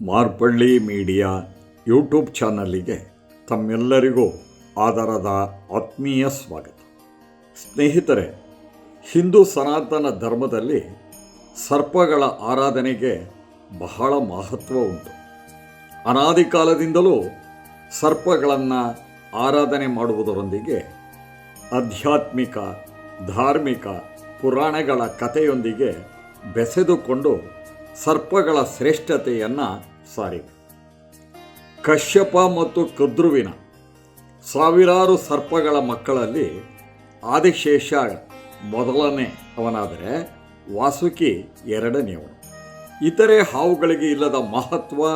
Marpalli media YouTube ಚಾನಲಿಗೆ ತಮ್ಮೆಲ್ಲರಿಗೂ ಆದರದ ಆತ್ಮೀಯ ಸ್ವಾಗತ. ಸ್ನೇಹಿತರೆ, ಹಿಂದೂ ಸನಾತನ ಧರ್ಮದಲ್ಲಿ ಸರ್ಪಗಳ ಆರಾಧನೆಗೆ ಬಹಳ ಮಹತ್ವ ಉಂಟು. ಅನಾದಿ ಕಾಲದಿಂದಲೂ ಸರ್ಪಗಳನ್ನು ಆರಾಧನೆ ಮಾಡುವುದರೊಂದಿಗೆ ಆಧ್ಯಾತ್ಮಿಕ, ಧಾರ್ಮಿಕ, ಪುರಾಣಗಳ ಕಥೆಯೊಂದಿಗೆ ಬೆಸೆದುಕೊಂಡು ಸರ್ಪಗಳ ಶ್ರೇಷ್ಠತೆಯನ್ನು ಸಾರಿವೆ ಕಶ್ಯಪ ಮತ್ತು ಕದ್ರುವಿನ ಸಾವಿರಾರು ಸರ್ಪಗಳ ಮಕ್ಕಳಲ್ಲಿ ಆದಿಶೇಷ ಮೊದಲನೇ ಅವನಾದರೆ ವಾಸುಕಿ ಎರಡನೆಯವನು ಇತರೆ ಹಾವುಗಳಿಗೆ ಇಲ್ಲದ ಮಹತ್ವ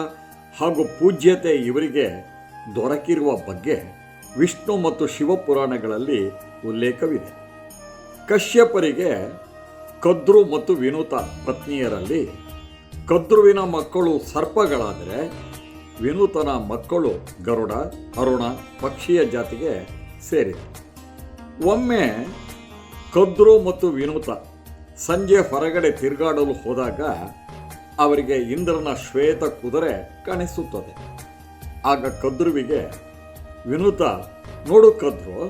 ಹಾಗೂ ಪೂಜ್ಯತೆ ಇವರಿಗೆ ದೊರಕಿರುವ ಬಗ್ಗೆ ವಿಷ್ಣು ಮತ್ತು ಶಿವಪುರಾಣಗಳಲ್ಲಿ ಉಲ್ಲೇಖವಿದೆ. ಕಶ್ಯಪರಿಗೆ ಕದ್ರು ಮತ್ತು ವಿನೂತ ಪತ್ನಿಯರಲ್ಲಿ ಕದ್ರುವಿನ ಮಕ್ಕಳು ಸರ್ಪಗಳಾದರೆ ವಿನೂತನ ಮಕ್ಕಳು ಗರುಡ, ಅರುಣ, ಪಕ್ಷಿಯ ಜಾತಿಗೆ ಸೇರಿದೆ. ಒಮ್ಮೆ ಕದ್ರು ಮತ್ತು ವಿನೂತ ಸಂಜೆ ಹೊರಗಡೆ ತಿರುಗಾಡಲು ಹೋದಾಗ ಅವರಿಗೆ ಇಂದ್ರನ ಶ್ವೇತ ಕುದುರೆ ಕಾಣಿಸುತ್ತದೆ. ಆಗ ಕದ್ರುವಿಗೆ, ವಿನೂತ, ನೋಡು ಕದ್ರು,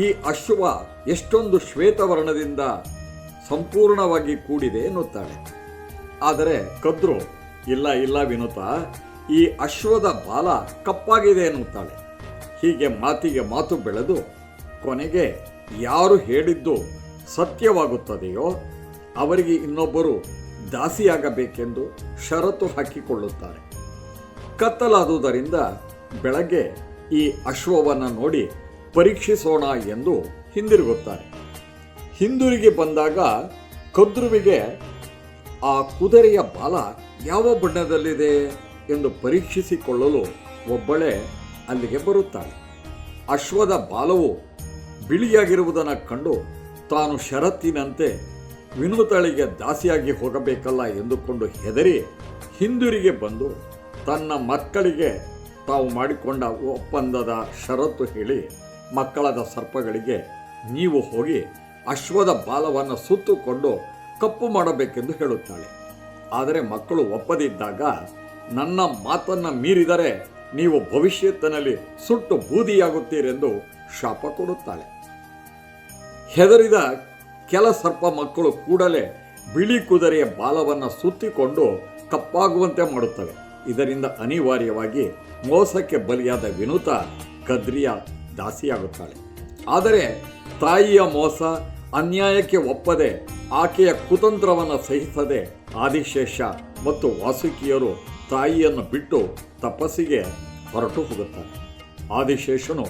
ಈ ಅಶ್ವ ಎಷ್ಟೊಂದು ಶ್ವೇತವರ್ಣದಿಂದ ಸಂಪೂರ್ಣವಾಗಿ ಕೂಡಿದೆ ಎನ್ನುತ್ತಾಳೆ. ಆದರೆ ಕದ್ರು, ಇಲ್ಲ ಇಲ್ಲ ವಿನುತ, ಈ ಅಶ್ವದ ಬಾಲ ಕಪ್ಪಾಗಿದೆ ಎನ್ನುತ್ತಾಳೆ. ಹೀಗೆ ಮಾತಿಗೆ ಮಾತು ಬೆಳೆದು ಕೊನೆಗೆ ಯಾರು ಹೇಳಿದ್ದು ಸತ್ಯವಾಗುತ್ತದೆಯೋ, ಅವರಿಗೆ ಇನ್ನೊಬ್ಬರು ದಾಸಿಯಾಗಬೇಕೆಂದು ಷರತ್ತು ಹಾಕಿಕೊಳ್ಳುತ್ತಾರೆ. ಕತ್ತಲಾದುದರಿಂದ ಬೆಳಗ್ಗೆ ಈ ಅಶ್ವವನ್ನು ನೋಡಿ ಪರೀಕ್ಷಿಸೋಣ ಎಂದು ಹಿಂದಿರುಗುತ್ತಾರೆ. ಹಿಂದಿರುಗಿ ಬಂದಾಗ ಕದ್ರುವಿಗೆ ಆ ಕುದುರೆಯ ಬಾಲ ಯಾವ ಬಣ್ಣದಲ್ಲಿದೆ ಎಂದು ಪರೀಕ್ಷಿಸಿಕೊಳ್ಳಲು ಒಬ್ಬಳೇ ಅಲ್ಲಿಗೆ ಬರುತ್ತಾಳೆ. ಅಶ್ವದ ಬಾಲವು ಬಿಳಿಯಾಗಿರುವುದನ್ನು ಕಂಡು ತಾನು ಷರತ್ತಿನಂತೆ ವಿನೂತಳಿಗೆ ದಾಸಿಯಾಗಿ ಹೋಗಬೇಕಲ್ಲ ಎಂದುಕೊಂಡು ಹೆದರಿ ಹಿಂದಿರುಗಿ ಬಂದು ತನ್ನ ಮಕ್ಕಳಿಗೆ ತಾವು ಮಾಡಿಕೊಂಡ ಒಪ್ಪಂದದ ಷರತ್ತು ಹೇಳಿ ಮಕ್ಕಳದ ಸರ್ಪಗಳಿಗೆ ನೀವು ಹೋಗಿ ಅಶ್ವದ ಬಾಲವನ್ನು ಸುತ್ತುಕೊಂಡು ಕಪ್ಪು ಮಾಡಬೇಕೆಂದು ಹೇಳುತ್ತಾಳೆ. ಆದರೆ ಮಕ್ಕಳು ಒಪ್ಪದಿದ್ದಾಗ ನನ್ನ ಮಾತನ್ನು ಮೀರಿದರೆ ನೀವು ಭವಿಷ್ಯತ್ತಿನಲ್ಲಿ ಸುಟ್ಟು ಬೂದಿಯಾಗುತ್ತೀರೆಂದು ಶಾಪ ಕೊಡುತ್ತಾಳೆ. ಹೆದರಿದ ಕೆಲ ಸರ್ಪ ಮಕ್ಕಳು ಕೂಡಲೇ ಬಿಳಿ ಕುದುರೆಯ ಬಾಲವನ್ನು ಸುತ್ತಿಕೊಂಡು ಕಪ್ಪಾಗುವಂತೆ ಮಾಡುತ್ತವೆ. ಇದರಿಂದ ಅನಿವಾರ್ಯವಾಗಿ ಮೋಸಕ್ಕೆ ಬಲಿಯಾದ ವಿನೂತ ಕದ್ರಿಯ ದಾಸಿಯಾಗುತ್ತಾಳೆ. ಆದರೆ ತಾಯಿಯ ಮೋಸ ಅನ್ಯಾಯಕ್ಕೆ ಒಪ್ಪದೆ ಆಕೆಯ ಕುತಂತ್ರವನ್ನು ಸಹಿಸದೆ ಆದಿಶೇಷ ಮತ್ತು ವಾಸುಕಿಯರು ತಾಯಿಯನ್ನು ಬಿಟ್ಟು ತಪಸ್ಸಿಗೆ ಹೊರಟು ಹೋಗುತ್ತಾರೆ. ಆದಿಶೇಷನು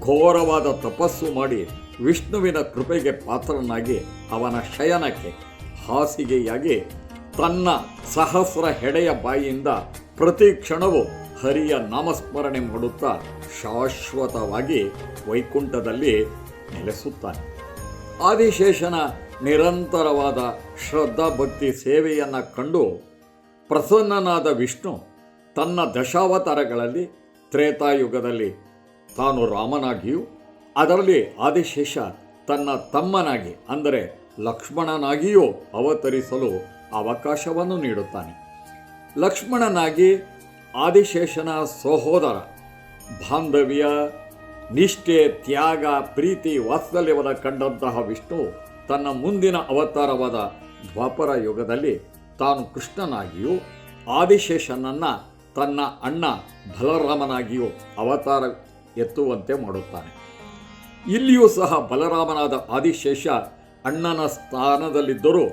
ಘೋರವಾದ ತಪಸ್ಸು ಮಾಡಿ ವಿಷ್ಣುವಿನ ಕೃಪೆಗೆ ಪಾತ್ರನಾಗಿ ಅವನ ಶಯನಕ್ಕೆ ಹಾಸಿಗೆಯಾಗಿ ತನ್ನ ಸಹಸ್ರ ಹೆಡೆಯ ಬಾಯಿಯಿಂದ ಪ್ರತಿ ಕ್ಷಣವೂ ಹರಿಯ ನಾಮಸ್ಮರಣೆ ಮಾಡುತ್ತಾ ಶಾಶ್ವತವಾಗಿ ವೈಕುಂಠದಲ್ಲಿ ನೆಲೆಸುತ್ತಾನೆ. ಆದಿಶೇಷನ ನಿರಂತರವಾದ ಶ್ರದ್ಧಾ ಭಕ್ತಿ ಸೇವೆಯನ್ನು ಕಂಡು ಪ್ರಸನ್ನನಾದ ವಿಷ್ಣು ತನ್ನ ದಶಾವತಾರಗಳಲ್ಲಿ ತ್ರೇತಾಯುಗದಲ್ಲಿ ತಾನು ರಾಮನಾಗಿಯೂ, ಅದರಲ್ಲಿ ಆದಿಶೇಷ ತನ್ನ ತಮ್ಮನಾಗಿ, ಅಂದರೆ ಲಕ್ಷ್ಮಣನಾಗಿಯೂ ಅವತರಿಸಲು ಅವಕಾಶವನ್ನು ನೀಡುತ್ತಾನೆ. ಲಕ್ಷ್ಮಣನಾಗಿ ಆದಿಶೇಷನ ಸಹೋದರ ಬಾಂಧವ್ಯ ನಿಷ್ಠೆ, ತ್ಯಾಗ, ಪ್ರೀತಿ ವಾತ್ಸಲ್ಯವನ್ನು ಕಂಡಂತಹ ವಿಷ್ಣು ತನ್ನ ಮುಂದಿನ ಅವತಾರವಾದ ದ್ವಾಪರ ಯುಗದಲ್ಲಿ ತಾನು ಕೃಷ್ಣನಾಗಿಯೂ ಆದಿಶೇಷನನ್ನು ತನ್ನ ಅಣ್ಣ ಬಲರಾಮನಾಗಿಯೂ ಅವತಾರ ಎತ್ತುವಂತೆ ಮಾಡುತ್ತಾನೆ. ಇಲ್ಲಿಯೂ ಸಹ ಬಲರಾಮನಾದ ಆದಿಶೇಷ ಅಣ್ಣನ ಸ್ಥಾನದಲ್ಲಿದ್ದರೂ,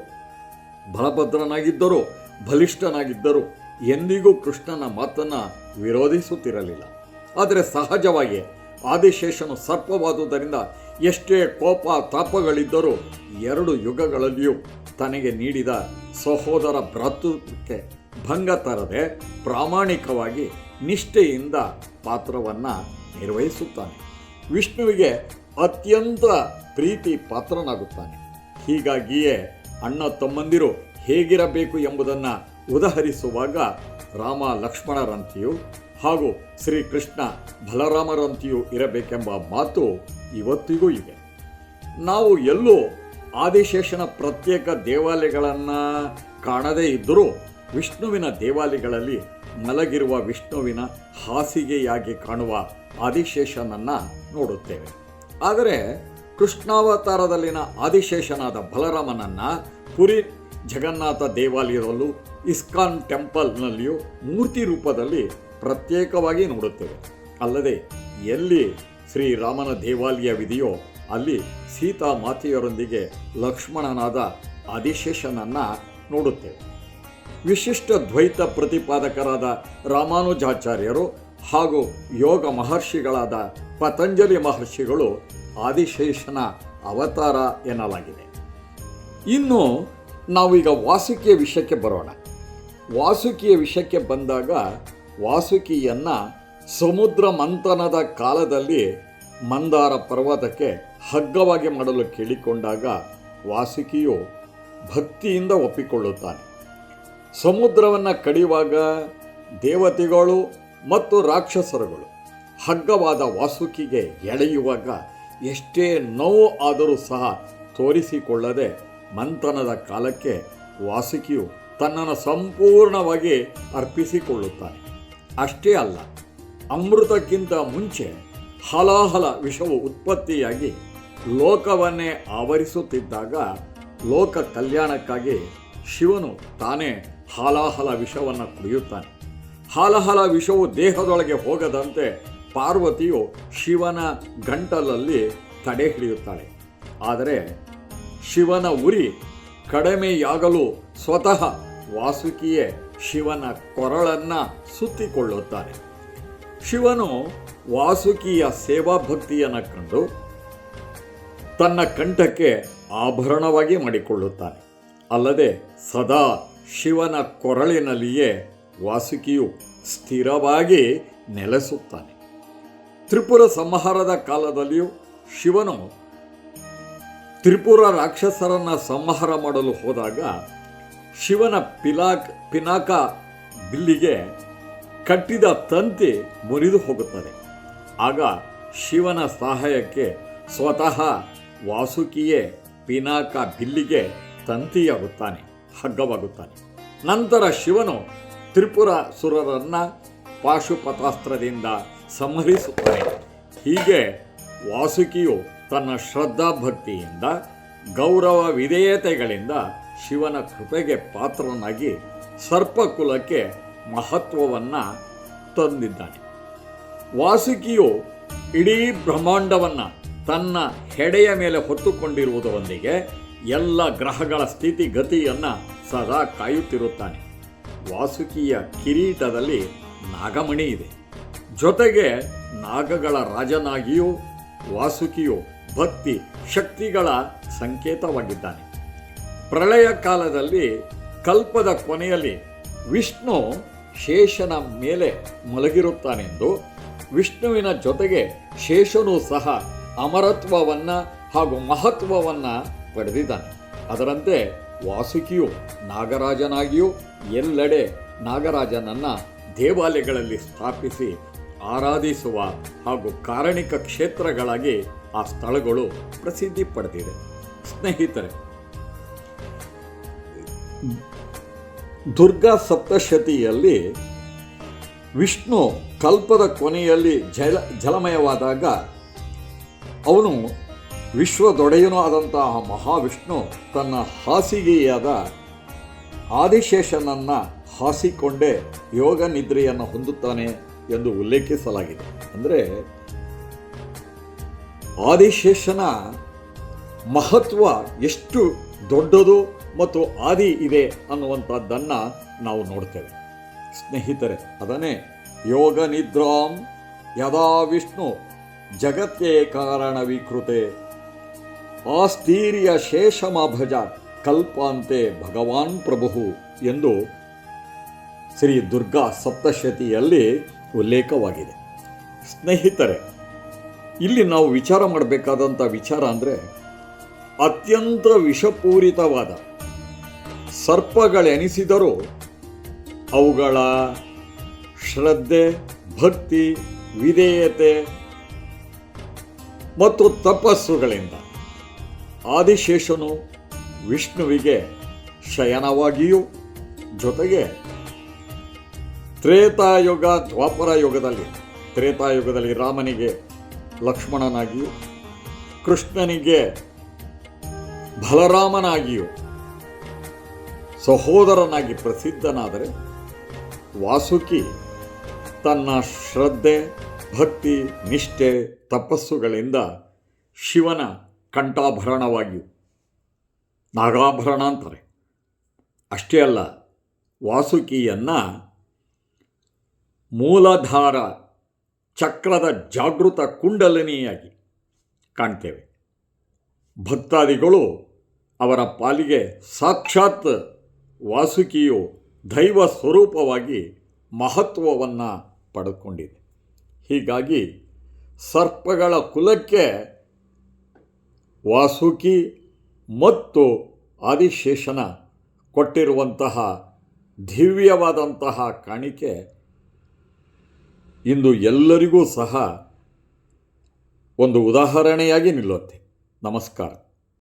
ಬಲಭದ್ರನಾಗಿದ್ದರೂ, ಬಲಿಷ್ಠನಾಗಿದ್ದರೂ ಎಂದಿಗೂ ಕೃಷ್ಣನ ಮಾತನ್ನು ವಿರೋಧಿಸುತ್ತಿರಲಿಲ್ಲ. ಆದರೆ ಸಹಜವಾಗಿ ಆದಿಶೇಷನು ಸರ್ಪವಾದುದರಿಂದ ಎಷ್ಟೇ ಕೋಪ ತಾಪಗಳಿದ್ದರೂ ಎರಡು ಯುಗಗಳಲ್ಲಿಯೂ ತನಗೆ ನೀಡಿದ ಸಹೋದರ ಭ್ರಾತೃತ್ವಕ್ಕೆ ಭಂಗ ತರದೆ ಪ್ರಾಮಾಣಿಕವಾಗಿ ನಿಷ್ಠೆಯಿಂದ ಪಾತ್ರವನ್ನು ನಿರ್ವಹಿಸುತ್ತಾನೆ. ವಿಷ್ಣುವಿಗೆ ಅತ್ಯಂತ ಪ್ರೀತಿ ಪಾತ್ರನಾಗುತ್ತಾನೆ. ಹೀಗಾಗಿಯೇ ಅಣ್ಣ ತಮ್ಮಂದಿರು ಹೇಗಿರಬೇಕು ಎಂಬುದನ್ನು ಉದಾಹರಿಸುವಾಗ ರಾಮ ಲಕ್ಷ್ಮಣರಂತೆಯೂ ಹಾಗೂ ಶ್ರೀಕೃಷ್ಣ ಬಲರಾಮರಂತೆಯೂ ಇರಬೇಕೆಂಬ ಮಾತು ಇವತ್ತಿಗೂ ಇದೆ. ನಾವು ಎಲ್ಲೂ ಆದಿಶೇಷನ ಪ್ರತ್ಯೇಕ ದೇವಾಲಯಗಳನ್ನು ಕಾಣದೇ ಇದ್ದರೂ ವಿಷ್ಣುವಿನ ದೇವಾಲಯಗಳಲ್ಲಿ ಮಲಗಿರುವ ವಿಷ್ಣುವಿನ ಹಾಸಿಗೆಯಾಗಿ ಕಾಣುವ ಆದಿಶೇಷನನ್ನು ನೋಡುತ್ತೇವೆ. ಆದರೆ ಕೃಷ್ಣಾವತಾರದಲ್ಲಿನ ಆದಿಶೇಷನಾದ ಬಲರಾಮನನ್ನು ಪುರಿ ಜಗನ್ನಾಥ ದೇವಾಲಯದಲ್ಲೂ ಇಸ್ಕಾನ್ ಟೆಂಪಲ್ನಲ್ಲಿಯೂ ಮೂರ್ತಿ ರೂಪದಲ್ಲಿ ಪ್ರತ್ಯೇಕವಾಗಿ ನೋಡುತ್ತೇವೆ. ಅಲ್ಲದೆ, ಎಲ್ಲಿ ಶ್ರೀರಾಮನ ದೇವಾಲಯವಿದೆಯೋ ಅಲ್ಲಿ ಸೀತಾ ಮಾತೆಯರೊಂದಿಗೆ ಲಕ್ಷ್ಮಣನಾದ ಆದಿಶೇಷನನ್ನು ನೋಡುತ್ತೇವೆ. ವಿಶಿಷ್ಟ ದ್ವೈತ ಪ್ರತಿಪಾದಕರಾದ ರಾಮಾನುಜಾಚಾರ್ಯರು ಹಾಗೂ ಯೋಗ ಮಹರ್ಷಿಗಳಾದ ಪತಂಜಲಿ ಮಹರ್ಷಿಗಳು ಆದಿಶೇಷನ ಅವತಾರ ಎನ್ನಲಾಗಿದೆ. ಇನ್ನು ನಾವೀಗ ವಾಸುಕಿಯ ವಿಷಯಕ್ಕೆ ಬರೋಣ. ವಾಸುಕಿಯ ವಿಷಯಕ್ಕೆ ಬಂದಾಗ ವಾಸುಕಿಯನ್ನ ಸಮುದ್ರ ಮಂಥನದ ಕಾಲದಲ್ಲಿ ಮಂದಾರ ಪರ್ವತಕ್ಕೆ ಹಗ್ಗವಾಗಿ ಮಾಡಲು ಕೇಳಿಕೊಂಡಾಗ ವಾಸುಕಿಯು ಭಕ್ತಿಯಿಂದ ಒಪ್ಪಿಕೊಳ್ಳುತ್ತಾನೆ. ಸಮುದ್ರವನ್ನು ಕಡಿಯುವಾಗ ದೇವತೆಗಳು ಮತ್ತು ರಾಕ್ಷಸರುಗಳು ಹಗ್ಗವಾದ ವಾಸುಕಿಗೆ ಎಳೆಯುವಾಗ ಎಷ್ಟೇ ನೋವು ಆದರೂ ಸಹ ತೋರಿಸಿಕೊಳ್ಳದೆ ಮಂಥನದ ಕಾಲಕ್ಕೆ ವಾಸುಕಿಯು ತನ್ನನ್ನು ಸಂಪೂರ್ಣವಾಗಿ ಅರ್ಪಿಸಿಕೊಳ್ಳುತ್ತಾನೆ. ಅಷ್ಟೇ ಅಲ್ಲ, ಅಮೃತಕ್ಕಿಂತ ಮುಂಚೆ ಹಲಾಹಲ ವಿಷವು ಉತ್ಪತ್ತಿಯಾಗಿ ಲೋಕವನ್ನೇ ಆವರಿಸುತ್ತಿದ್ದಾಗ ಲೋಕ ಕಲ್ಯಾಣಕ್ಕಾಗಿ ಶಿವನು ತಾನೇ ಹಾಲಾಹಲ ವಿಷವನ್ನು ಕುಡಿಯುತ್ತಾನೆ. ಹಾಲಹಲ ವಿಷವು ದೇಹದೊಳಗೆ ಹೋಗದಂತೆ ಪಾರ್ವತಿಯು ಶಿವನ ಗಂಟಲಲ್ಲಿ ತಡೆ ಹಿಡಿಯುತ್ತಾಳೆ. ಆದರೆ ಶಿವನ ಉರಿ ಕಡಿಮೆಯಾಗಲು ಸ್ವತಃ ವಾಸುಕಿಯೇ ಶಿವನ ಕೊರಳನ್ನ ಸುತ್ತಿಕೊಳ್ಳುತ್ತಾನೆ ಶಿವನು ವಾಸುಕಿಯ ಸೇವಾ ಭಕ್ತಿಯನ್ನು ಕಂಡು ತನ್ನ ಕಂಠಕ್ಕೆ ಆಭರಣವಾಗಿ ಮಾಡಿಕೊಳ್ಳುತ್ತಾನೆ. ಅಲ್ಲದೆ ಸದಾ ಶಿವನ ಕೊರಳಿನಲ್ಲಿಯೇ ವಾಸುಕಿಯು ಸ್ಥಿರವಾಗಿ ನೆಲೆಸುತ್ತಾನೆ. ತ್ರಿಪುರ ಸಂಹಾರದ ಕಾಲದಲ್ಲಿಯೂ ಶಿವನು ತ್ರಿಪುರ ರಾಕ್ಷಸರನ್ನು ಸಂಹಾರ ಮಾಡಲು ಹೋದಾಗ ಶಿವನ ಪಿಲಾಕ್ ಪಿನಾಕ ಬಿಲ್ಲಿಗೆ ಕಟ್ಟಿದ ತಂತಿ ಮುರಿದು ಹೋಗುತ್ತದೆ. ಆಗ ಶಿವನ ಸಹಾಯಕ್ಕೆ ಸ್ವತಃ ವಾಸುಕಿಯೇ ಪಿನಾಕ ಬಿಲ್ಲಿಗೆ ತಂತಿಯಾಗುತ್ತಾನೆ, ಹಗ್ಗವಾಗುತ್ತಾನೆ. ನಂತರ ಶಿವನು ತ್ರಿಪುರ ಸುರರನ್ನ ಪಾಶುಪತಾಸ್ತ್ರದಿಂದ ಸಂಹರಿಸುತ್ತಾನೆ. ಹೀಗೆ ವಾಸುಕಿಯು ತನ್ನ ಶ್ರದ್ಧಾಭಕ್ತಿಯಿಂದ ಗೌರವ ವಿಧೇಯತೆಗಳಿಂದ ಶಿವನ ಕೃಪೆಗೆ ಪಾತ್ರನಾಗಿ ಸರ್ಪಕುಲಕ್ಕೆ ಮಹತ್ವವನ್ನು ತಂದಿದ್ದಾನೆ. ವಾಸುಕಿಯು ಇಡೀ ಬ್ರಹ್ಮಾಂಡವನ್ನು ತನ್ನ ಹೆಡೆಯ ಮೇಲೆ ಹೊತ್ತುಕೊಂಡಿರುವುದರೊಂದಿಗೆ ಎಲ್ಲ ಗ್ರಹಗಳ ಸ್ಥಿತಿಗತಿಯನ್ನು ಸದಾ ಕಾಯುತ್ತಿರುತ್ತಾನೆ. ವಾಸುಕಿಯ ಕಿರೀಟದಲ್ಲಿ ನಾಗಮಣಿ ಇದೆ. ಜೊತೆಗೆ ನಾಗಗಳ ರಾಜನಾಗಿಯೂ ವಾಸುಕಿಯು ಭಕ್ತಿ ಶಕ್ತಿಗಳ ಸಂಕೇತವಾಗಿದ್ದಾನೆ. ಪ್ರಳಯ ಕಾಲದಲ್ಲಿ ಕಲ್ಪದ ಕೊನೆಯಲ್ಲಿ ವಿಷ್ಣು ಶೇಷನ ಮೇಲೆ ಮಲಗಿರುತ್ತಾನೆಂದು ವಿಷ್ಣುವಿನ ಜೊತೆಗೆ ಶೇಷನು ಸಹ ಅಮರತ್ವವನ್ನು ಹಾಗೂ ಮಹತ್ವವನ್ನು ಪಡೆದಿದ್ದಾನೆ. ಅದರಂತೆ ವಾಸುಕಿಯು ನಾಗರಾಜನಾಗಿಯೂ ಎಲ್ಲೆಡೆ ನಾಗರಾಜನನ್ನು ದೇವಾಲಯಗಳಲ್ಲಿ ಸ್ಥಾಪಿಸಿ ಆರಾಧಿಸುವ ಹಾಗೂ ಕಾರಣಿಕ ಕ್ಷೇತ್ರಗಳಾಗಿ ಆ ಸ್ಥಳಗಳು ಪ್ರಸಿದ್ಧಿ ಪಡೆದಿದೆ. ಸ್ನೇಹಿತರೆ ದುರ್ಗಾ ಸಪ್ತಶತಿಯಲ್ಲಿ ವಿಷ್ಣು ಕಲ್ಪದ ಕೊನೆಯಲ್ಲಿ ಜಲ, ಜಲಮಯವಾದಾಗ ಅವನು ವಿಶ್ವದೊಡೆಯನೂ ಆದಂತಹ ಮಹಾವಿಷ್ಣು ತನ್ನ ಹಾಸಿಗೆಯಾದ ಆದಿಶೇಷನನ್ನು ಹಾಸಿಕೊಂಡೇ ಯೋಗ ನಿದ್ರೆಯನ್ನು ಹೊಂದುತ್ತಾನೆ ಎಂದು ಉಲ್ಲೇಖಿಸಲಾಗಿದೆ. ಅಂದರೆ ಆದಿಶೇಷನ ಮಹತ್ವ ಎಷ್ಟು ದೊಡ್ಡದು ಮತ್ತು ಆದಿ ಇದೆ ಅನ್ನುವಂಥದ್ದನ್ನು ನಾವು ನೋಡ್ತೇವೆ. ಸ್ನೇಹಿತರೆ, ಅದನ್ನೇ ಯೋಗ ನಿದ್ರಾಂ ಯದಾ ವಿಷ್ಣು ಜಗತ್ತೇ ಕಾರಣ ವಿಕೃತೆ ಆಸ್ತೀರ್ಯ ಶೇಷಮಭಜ ಕಲ್ಪಾಂತೆ ಭಗವಾನ್ ಪ್ರಭು ಎಂದು ಶ್ರೀ ದುರ್ಗಾ ಸಪ್ತಶತಿಯಲ್ಲಿ ಉಲ್ಲೇಖವಾಗಿದೆ. ಸ್ನೇಹಿತರೆ, ಇಲ್ಲಿ ನಾವು ವಿಚಾರ ಮಾಡಬೇಕಾದಂಥ ವಿಚಾರ ಅಂದರೆ ಅತ್ಯಂತ ವಿಷಪೂರಿತವಾದ ಸರ್ಪಗಳೆನಿಸಿದರೂ ಅವುಗಳ ಶ್ರದ್ಧೆ, ಭಕ್ತಿ, ವಿಧೇಯತೆ ಮತ್ತು ತಪಸ್ಸುಗಳಿಂದ ಆದಿಶೇಷನು ವಿಷ್ಣುವಿಗೆ ಶಯನವಾಗಿಯೂ ಜೊತೆಗೆ ತ್ರೇತಾಯುಗ ದ್ವಾಪರ ಯುಗದಲ್ಲಿ, ತ್ರೇತಾಯುಗದಲ್ಲಿ ರಾಮನಿಗೆ ಲಕ್ಷ್ಮಣನಾಗಿಯೂ ಕೃಷ್ಣನಿಗೆ ಬಲರಾಮನಾಗಿಯೂ ಸಹೋದರನಾಗಿ ಪ್ರಸಿದ್ಧನಾದರೆ ವಾಸುಕಿ ತನ್ನ ಶ್ರದ್ಧೆ, ಭಕ್ತಿ, ನಿಷ್ಠೆ, ತಪಸ್ಸುಗಳಿಂದ ಶಿವನ ಕಂಠಾಭರಣವಾಗಿ ನಾಗಾಭರಣ ಅಂತಾರೆ. ಅಷ್ಟೇ ಅಲ್ಲ, ವಾಸುಕಿಯನ್ನು ಮೂಲಧಾರ ಚಕ್ರದ ಜಾಗೃತ ಕುಂಡಲಿನಿಯಾಗಿ ಕಾಣ್ತೇವೆ. ಭಕ್ತಾದಿಗಳು ಅವರ ಪಾಲಿಗೆ ಸಾಕ್ಷಾತ್ ವಾಸುಕಿಯು ದೈವ ಸ್ವರೂಪವಾಗಿ ಮಹತ್ವವನ್ನು ಪಡೆದುಕೊಂಡಿದೆ. ಹೀಗಾಗಿ ಸರ್ಪಗಳ ಕುಲಕ್ಕೆ ವಾಸುಕಿ ಮತ್ತು ಆದಿಶೇಷನ ಕೊಟ್ಟಿರುವಂತಹ ದಿವ್ಯವಾದಂತಹ ಕಾಣಿಕೆ ಇಂದು ಎಲ್ಲರಿಗೂ ಸಹ ಒಂದು ಉದಾಹರಣೆಯಾಗಿ ನಿಲ್ಲುತ್ತೆ. ನಮಸ್ಕಾರ.